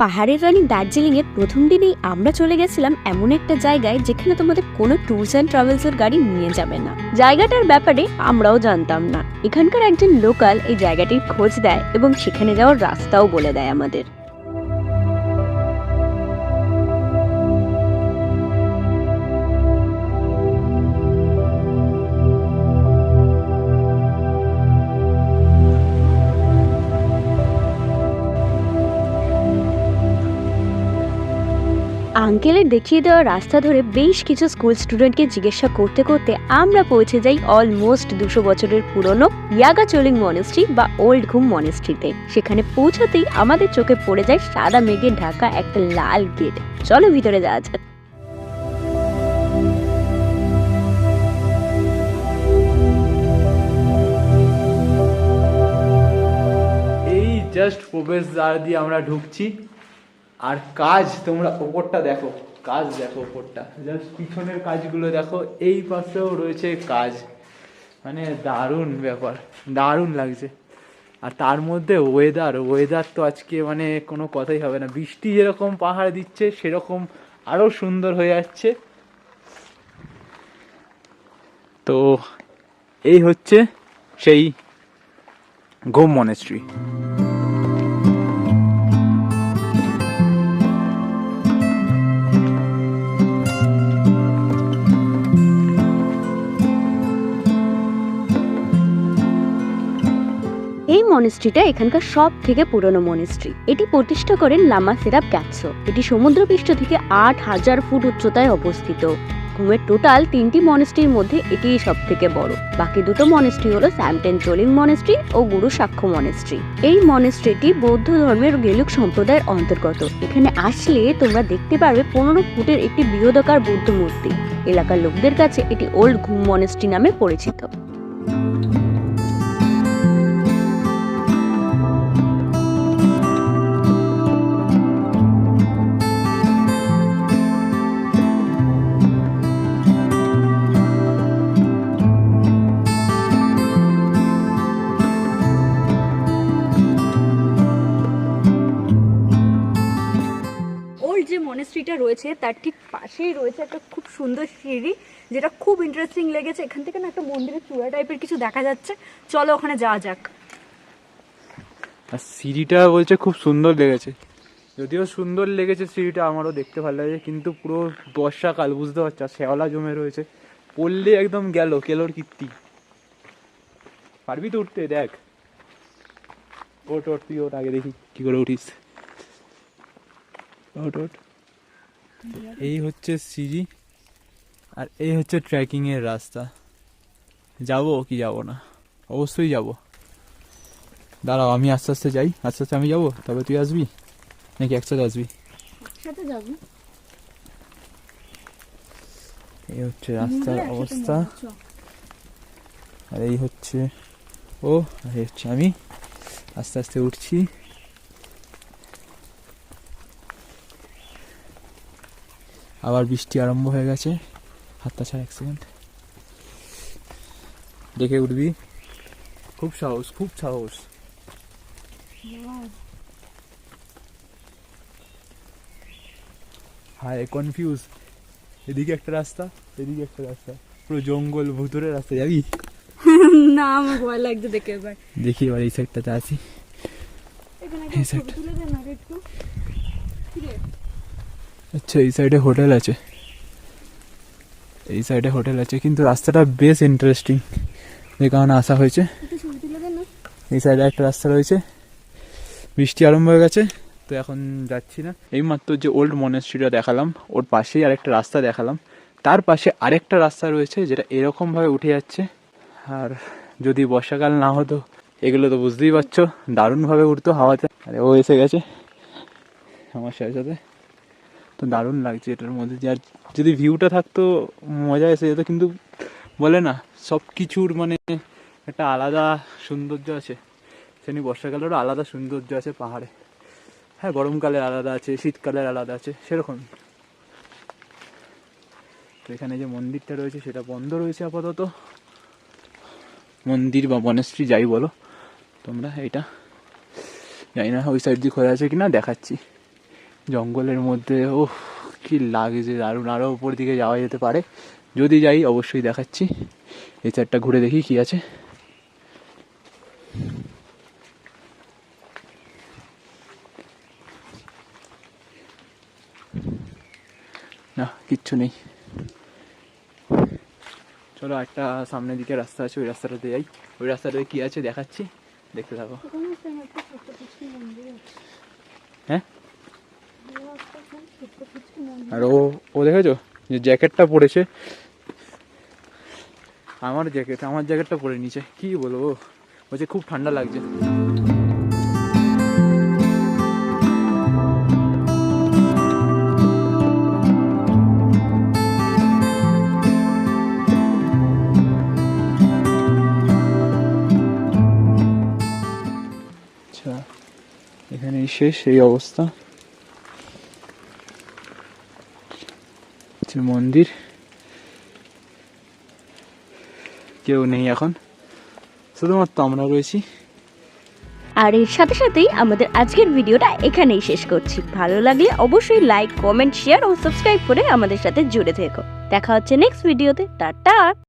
পাহাড়ের রানী দার্জিলিংয়ের প্রথম দিনেই আমরা চলে গেছিলাম এমন একটা জায়গায় যেখানে তোমাদের কোনো ট্যুরস অ্যান্ড ট্রাভেলসের গাড়ি নিয়ে যাবে না। জায়গাটার ব্যাপারে আমরাও জানতাম না। এখানকার একজন লোকাল এই জায়গাটির খোঁজ দেয় এবং সেখানে যাওয়ার রাস্তাও বলে দেয় আমাদের। আঙ্কেলের দেখিয়ে দেওয়া রাস্তা ধরে বেশ কিছু স্কুল স্টুডেন্টকে জিজ্ঞাসা করতে করতে আমরা পৌঁছে যাই অলমোস্ট দুশো বছরের পুরনো ইয়াগা চোলিং মনেস্ট্রি বা ওল্ড ঘুম মনেস্ট্রিতে সেখানে পৌঁছাতেই আমাদের চোখে পড়ে যায় সাদা মেঘে ঢাকা একটা লাল গেট চলো ভিতরে যাওয়া যাক। জাস্ট প্রবেশদ্বার দিয়ে আমরা ঢুকছি। আর কাজ তোমরা ওপরটা দেখো, কাজ দেখো ওপরটা জাস্ট পিছনের কাজগুলো দেখো, এই পাশেও রয়েছে কাজ। মানে দারুণ ব্যাপার, দারুণ লাগছে। আর তার মধ্যে ওয়েদার ওয়েদার তো আজকে মানে কোনো কথাই হবে না। বৃষ্টি যেরকম পাহাড় দিচ্ছে, সেরকম আরও সুন্দর হয়ে যাচ্ছে। তো এই হচ্ছে সেই গোম মনেস্ট্রি মনেস্ট্রিটা এখানকার সব থেকে পুরনো মনেস্ট্রি এটি প্রতিষ্ঠা করেন লামা সেরাপ গ্যাটসো এটি সমুদ্রপৃষ্ঠ থেকে আট হাজার ফুট উচ্চতায় অবস্থিত। ঘুমের টোটাল তিনটি মনেস্ট্রির মধ্যে এটিই সব থেকে বড়। বাকি দুটো মনেস্ট্রি হলো স্যামটেন চোলিং মনেস্ট্রি ও গুরু সাক্ষ্য মনেস্ট্রি এই মনেস্ট্রিটি বৌদ্ধ ধর্মের গেলুক সম্প্রদায়ের অন্তর্গত। এখানে আসলে তোমরা দেখতে পারবে পনেরো ফুটের একটি বৃহদাকার বৌদ্ধ মূর্তি। এলাকার লোকদের কাছে এটি ওল্ড ঘুম মনেস্ট্রি নামে পরিচিত। যে মনেস্ট্রিটা রয়েছে, তার ঠিক পাশেই রয়েছে একটা খুব সুন্দর সিঁড়ি, যেটা খুব ইন্টারেস্টিং লেগেছে। এখান থেকে না একটা মন্দিরের চূড়া টাইপের কিছু দেখা যাচ্ছে। চলো ওখানে যাওয়া যাক। আর সিঁড়িটা বলছে খুব সুন্দর লেগেছে। যদিও সুন্দর লেগেছে সিঁড়িটা, আমারও দেখতে ভালো লাগে কিন্তু পুরো বর্ষাকাল, বুঝতে পারছ? শ্যাওলা জমে রয়েছে। পড়লে একদম গেল, কেলোর কীর্তি। পারবি তো উঠতে? দেখ। ওট ওট তুই ওট আগে দেখি কি করে উঠিস। ওট ওট এই হচ্ছে সিঁড়ি আর এই হচ্ছে ট্রেকিং এর রাস্তা। যাব কি যাব না? অবশ্যই যাব। দাঁড়াও আমি আস্তে আস্তে যাই। আস্তে আস্তে আমি যাব? তবে তুই আসবি? নাকি একসাথে আসবি? সাথে যাব। এই হচ্ছে রাস্তার অবস্থা। আর এই হচ্ছে ও আর এই হচ্ছে আমি। আস্তে আস্তে উঠছি। আবার বৃষ্টি আরম্ভ হয়ে গেছে। হাতটা ছাড় এক সেকেন্ড দেখে উঠবি। খুব সাহস খুব সাহস। হায় কনফিউজ এদিকে একটা রাস্তা এদিকে একটা রাস্তা। পুরো জঙ্গল ভুতুরে রাস্তা যাবি? না আমার ভয় লাগছে দেখে এবার। দেখি এবার এই সাইডটাতে আসি এখানে এই একটা আচ্ছা এই সাইডে হোটেল আছে। এই সাইডে হোটেল আছে কিন্তু রাস্তাটা বেশ ইন্টারেস্টিং যে কারণে আসা হয়েছে। এই সাইডে একটা রাস্তা রয়েছে। বৃষ্টি আরম্ভ হয়ে গেছে তো এখন যাচ্ছি না। এই মাত্র যে ওল্ড মনেস্ট্রিটা দেখালাম ওর পাশেই আরেকটা রাস্তা দেখালাম। তার পাশে আরেকটা রাস্তা রয়েছে যেটা এরকমভাবে উঠে যাচ্ছে। আর যদি বর্ষাকাল না হতো এগুলো তো বুঝতেই পারছ দারুণভাবে উঠতো হাওয়াতে। আরে ও এসে গেছে। আমার সাথে সাথে। তো দারুণ লাগছে এটার মধ্যে যে আর যদি ভিউটা থাকতো মজা এসে যেত, কিন্তু বলে না সব কিছুর মানে একটা আলাদা সৌন্দর্য আছে। সেমনি বর্ষাকালেরও আলাদা সৌন্দর্য আছে পাহাড়ে। হ্যাঁ গরমকালের আলাদা আছে, শীতকালের আলাদা আছে, সেরকম। তো এখানে যে মন্দিরটা রয়েছে, সেটা বন্ধ রয়েছে আপাতত। মন্দির বা বনশ্রী যাই বলো, তোমরা এটা জানি না ওই সাইড দিয়ে খোলা আছে কিনা, দেখাচ্ছি। জঙ্গলের মধ্যে ও কি লাগছে দারুণ। আরও উপর দিকে যাওয়া যেতে পারে। যদি যাই অবশ্যই দেখাচ্ছি। এই চারটা ঘুরে দেখি কি আছে। না কিচ্ছু নেই। চলো একটা সামনের দিকে রাস্তা আছে ওই রাস্তাটাতে যাই। ওই রাস্তাটাতে কি আছে দেখাচ্ছি। দেখতে থাকো। হ্যাঁ? আর ও ও দেখেছ? যে জ্যাকেটটা পরেছে। আমার জ্যাকেট, আমার জ্যাকেটটা পরে নিচে। কি বলব? বলছে খুব ঠান্ডা লাগছে। আচ্ছা এখানেই শেষ এই অবস্থা। হচ্ছে মন্দির কেউ নেই এখন। শুধুমাত্র আমরা রয়েছি। আর এর সাথে সাথেই আমাদের আজকের ভিডিওটা এখানেই শেষ করছি। ভালো লাগলে অবশ্যই লাইক কমেন্ট শেয়ার ও সাবস্ক্রাইব করে আমাদের সাথে জুড়ে থেকো। দেখা হচ্ছে নেক্সট ভিডিওতে টাটা!